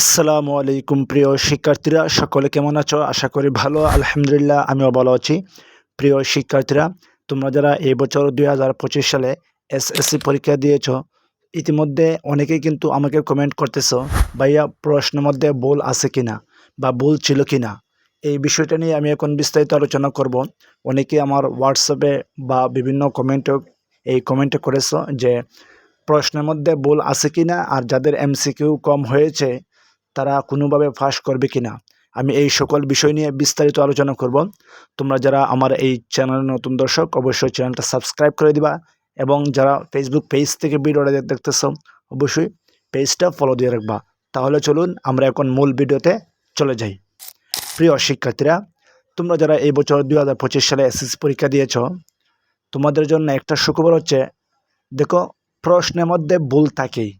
আসসালামু আলাইকুম প্রিয় শিক্ষার্থীরা, সকলে কেমন আছো? আশা করি ভালো, আলহামদুলিল্লাহ, আমিও ভালো আছি। প্রিয় শিক্ষার্থীরা, তোমরা যারা এই বছর দুই হাজার পঁচিশ সালে এসএসসি পরীক্ষা দিয়েছ, ইতিমধ্যে অনেকেই কিন্তু আমাকে কমেন্ট করতেছো, ভাইয়া, প্রশ্নের মধ্যে ভুল আছে কিনা বা ভুল ছিল কিনা? এই বিষয়টা নিয়ে আমি এখন বিস্তারিত আলোচনা করব। অনেকে আমার হোয়াটসঅ্যাপে বা বিভিন্ন কমেন্টে এই কমেন্টে করেছ যে, প্রশ্নের মধ্যে ভুল আছে কিনা? আর যাদের এমসিকিউ কম হয়েছে তারা কোনোভাবে ফাঁস করবে কিনা? আমি এই সকল বিষয় নিয়ে বিস্তারিত আলোচনা করব। তোমরা যারা আমার এই চ্যানেলের নতুন দর্শক, অবশ্যই চ্যানেলটা সাবস্ক্রাইব করে দিবা এবং যারা ফেসবুক পেজ থেকে ভিডিওটা দেখ- দেখতেছ, অবশ্যই পেজটা ফলো দিয়ে রাখবা। তাহলে চলুন আমরা এখন মূল ভিডিওতে চলে যাই। প্রিয় শিক্ষার্থীরা, তোমরা যারা এই বছর দুই হাজার পঁচিশ সালে এসএসসি পরীক্ষা দিয়েছ, তোমাদের জন্য একটা সুখবর হচ্ছে, দেখো প্রশ্নের মধ্যে ভুল থাকেই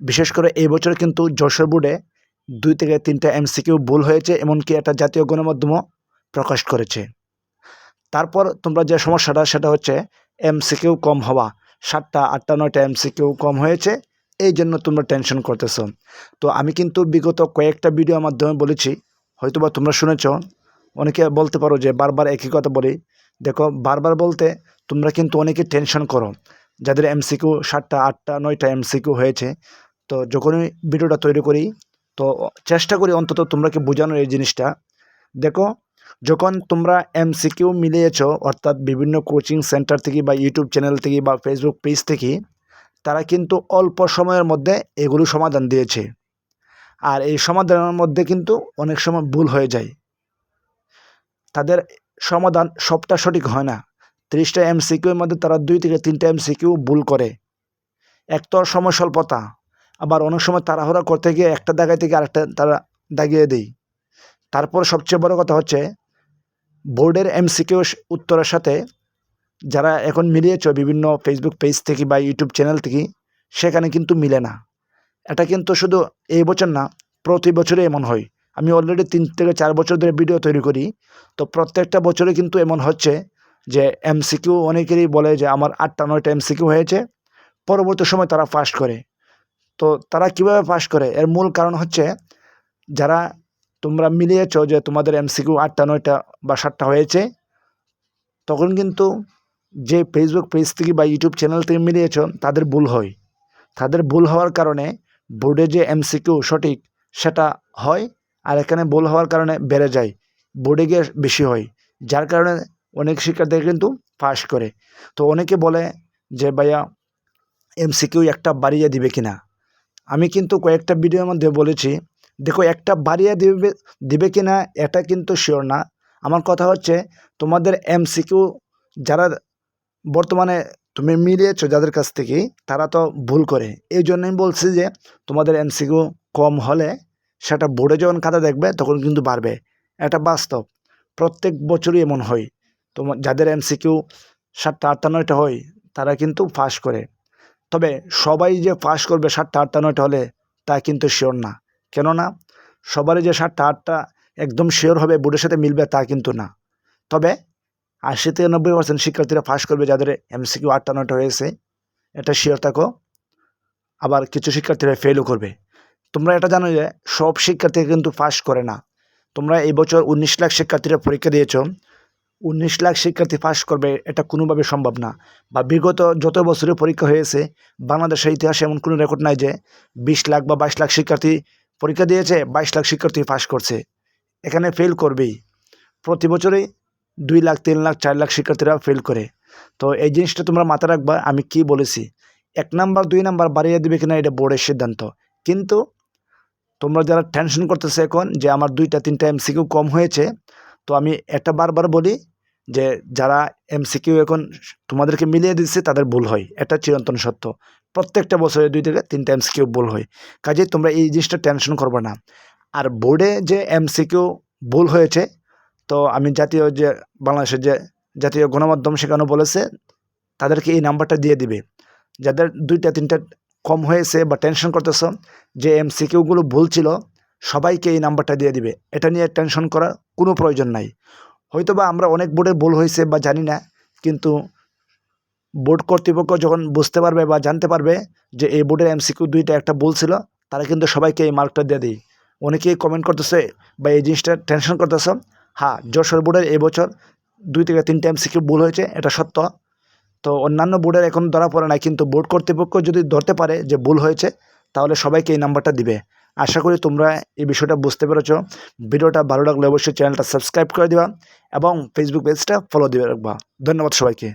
বিশেষ করে এই বছর কিন্তু যশোর বোর্ডে দুই থেকে তিনটা এমসিকিউ ভুল হয়েছে, এমনকি একটা জাতীয় গণমাধ্যমও প্রকাশ করেছে। তারপর তোমরা যে সমস্যাটা, সেটা হচ্ছে এমসিকিউ কম হওয়া। সাতটা, আটটা, নয়টা এমসিকিউ কম হয়েছে, এই জন্য তোমরা টেনশন করতেছ। তো আমি কিন্তু বিগত কয়েকটা ভিডিওর মাধ্যমে বলেছি, হয়তোবা তোমরা শুনেছ, অনেকে বলতে পারো যে বারবার একই কথা বলি। দেখো, বারবার বলতে তোমরা কিন্তু অনেকে টেনশন করো। যাদের এমসিকিউ সাতটা, আটটা, নয়টা এমসিকিউ হয়েছে, তো যখনই ভিডিওটা তৈরি করি তো চেষ্টা করি অন্তত তোমরাকে বোঝানোর এই জিনিসটা। দেখো, যখন তোমরা এমসিকিউ মিলিয়েছো, অর্থাৎ বিভিন্ন কোচিং সেন্টার থেকে বা ইউটিউব চ্যানেল থেকে বা ফেসবুক পেজ থেকে, তারা কিন্তু অল্প সময়ের মধ্যে এগুলো সমাধান দিয়েছে। আর এই সমাধানের মধ্যে কিন্তু অনেক সময় ভুল হয়ে যায়। তাদের সমাধান সবটা সঠিক হয় না। তিরিশটা এমসিকিউর মধ্যে তারা দুই থেকে তিনটা এমসিকিউ ভুল করে। এক তো সময় স্বল্পতা আবার অনেক সময় তাড়াহুড়া করতে গিয়ে একটা দাগায় থেকে আরেকটা তারা দাগিয়ে দেয় তারপর সবচেয়ে বড় কথা হচ্ছে, বোর্ডের এমসিকিউ উত্তরের সাথে যারা এখন মিলিয়েছ বিভিন্ন ফেসবুক পেজ থেকে বা ইউটিউব চ্যানেল থেকে, সেখানে কিন্তু মিলে না। এটা কিন্তু শুধু এই বছর না, প্রতি বছরে এমন হয়। আমি অলরেডি তিন থেকে চার বছর ধরে ভিডিও তৈরি করি। তো প্রত্যেকটা বছরে কিন্তু এমন হচ্ছে যে এমসিকিউ অনেকেরই বলে যে আমার আটটা নয়টা এমসিকিউ হয়েছে, পরবর্তী সময় তারা পাস করে। তো তারা কীভাবে পাশ করে? এর মূল কারণ হচ্ছে যারা তোমরা মিলিয়েছ যে তোমাদের এমসিকিউ আটটা, নয়টা বা সাতটা হয়েছে, তখন কিন্তু যে ফেসবুক পেজ থেকে বা ইউটিউব চ্যানেল থেকে মিলিয়েছ, তাদের ভুল হয়। তাদের ভুল হওয়ার কারণে বোর্ডে যে এমসিকিউ সঠিক সেটা হয়, আর এখানে ভুল হওয়ার কারণে বেড়ে যায় বোর্ডে গিয়ে বেশি হয়, যার কারণে অনেক শিক্ষার্থী কিন্তু পাস করে। তো অনেকে বলে যে, ভাইয়া এমসিকিউ একটা বাড়িয়ে দিবে কিনা? আমি কিন্তু কয়েকটা ভিডিওর মধ্যে বলেছি, দেখো একটা বাড়িয়ে দিবে দিবে কি না এটা কিন্তু শিওর না। আমার কথা হচ্ছে, তোমাদের এমসিকিউ যারা বর্তমানে তুমি মিলিয়েছো যাদের কাছ থেকে, তারা তো ভুল করে। এই জন্যই বলছি যে, তোমাদের এমসিকিউ কম হলে সেটা বোর্ডে যখন খাতা দেখবে, তখন কিন্তু বাড়বে। এটা বাস্তব। প্রত্যেক বছরই এমন হয়। তোমার যাদের এমসিকিউ সাতটা আটটা নয়টা হয়, তারা কিন্তু পাস করে। তবে সবাই যে পাস করবে সাতটা আটটা নয়টা হলে তা কিন্তু শিওর না। কেননা সবারই যে সাতটা আটটা একদম শিওর হবে বোর্ডের সাথে মিলবে তা কিন্তু না। তবে আশি থেকে নব্বই পার্সেন্ট শিক্ষার্থীরা পাস করবে যাদের এমসিকিউ আটটা নয়টা হয়েছে, এটা শিওর থাকো। আবার কিছু শিক্ষার্থীরা ফেলও করবে। তোমরা এটা জানো যে সব শিক্ষার্থী কিন্তু পাস করে না। তোমরা এই বছর উনিশ লাখ শিক্ষার্থীরা পরীক্ষা দিয়েছ। উনিশ লাখ শিক্ষার্থী পাস করবে, এটা কোনোভাবে সম্ভব না। বা বিগত যত বছরে পরীক্ষা হয়েছে, বাংলাদেশের ইতিহাসে এমন কোনো রেকর্ড নাই যে বিশ লাখ বা বাইশ লাখ শিক্ষার্থী পরীক্ষা দিয়েছে, বাইশ লাখ শিক্ষার্থী পাস করছে। এখানে ফেল করবেই। প্রতি বছরেই দুই লাখ, তিন লাখ, চার লাখ শিক্ষার্থীরা ফেল করে। তো এই জিনিসটা তোমরা মাথায় রাখবা, আমি কি বলেছি? এক নাম্বার, দুই নাম্বার বাড়িয়ে দিবে কিনা এটা বোর্ডের সিদ্ধান্ত। কিন্তু তোমরা যারা টেনশন করতেছে এখন যে আমার দুইটা, তিনটা এমসিকিউ কম হয়েছে, তো আমি এটা বারবার বলি যে যারা এমসিকিউ এখন তোমাদেরকে মিলিয়ে দিচ্ছে, তাদের ভুল হয়। এটা চিরন্তন সত্য। প্রত্যেকটা বছরে দুই থেকে তিনটা এমসিকিউ ভুল হয়। কাজেই তোমরা এই জিনিসটা টেনশন করবে না। আর বোর্ডে যে এমসিকিউ ভুল হয়েছে, তো আমি জাতীয় যে, বাংলাদেশের যে জাতীয় গণমাধ্যম সেখানে বলেছে, তাদেরকে এই নাম্বারটা দিয়ে দিবে। যাদের দুইটা, তিনটা কম হয়েছে বা টেনশন করতেছ, যে এমসিকিউগুলো ভুল ছিল, সবাইকে এই নাম্বারটা দিয়ে দিবে। এটা নিয়ে টেনশন করার কোনো প্রয়োজন নাই। হয়তো বা আমরা অনেক বোর্ডের ভুল হয়েছে বা জানি না, কিন্তু বোর্ড কর্তৃপক্ষ যখন বুঝতে পারবে বা জানতে পারবে যে এই বোর্ডের এমসিকিউ দুইটা একটা ভুল ছিল, তারা কিন্তু সবাইকে এই মার্কটা দিয়ে দিই অনেকেই কমেন্ট করতেছে বা এই জিনিসটা টেনশন করতেছ? হ্যাঁ যশোর বোর্ডের এবছর দুই থেকে তিনটা এমসিকিউ ভুল হয়েছে, এটা সত্য। তো অন্যান্য বোর্ডের এখন ধরা পড়ে না, কিন্তু বোর্ড কর্তৃপক্ষ যদি ধরতে পারে যে ভুল হয়েছে, তাহলে সবাইকে এই নাম্বারটা দিবে। আশা করি তোমরা এই বিষয়টা বুঝতে পেরেছ। ভিডিওটা ভালো লাগলে অবশ্যই চ্যানেলটা সাবস্ক্রাইব করে দিবা এবং ফেসবুক পেজটা ফলো দিয়ে রাখবা। ধন্যবাদ সবাইকে।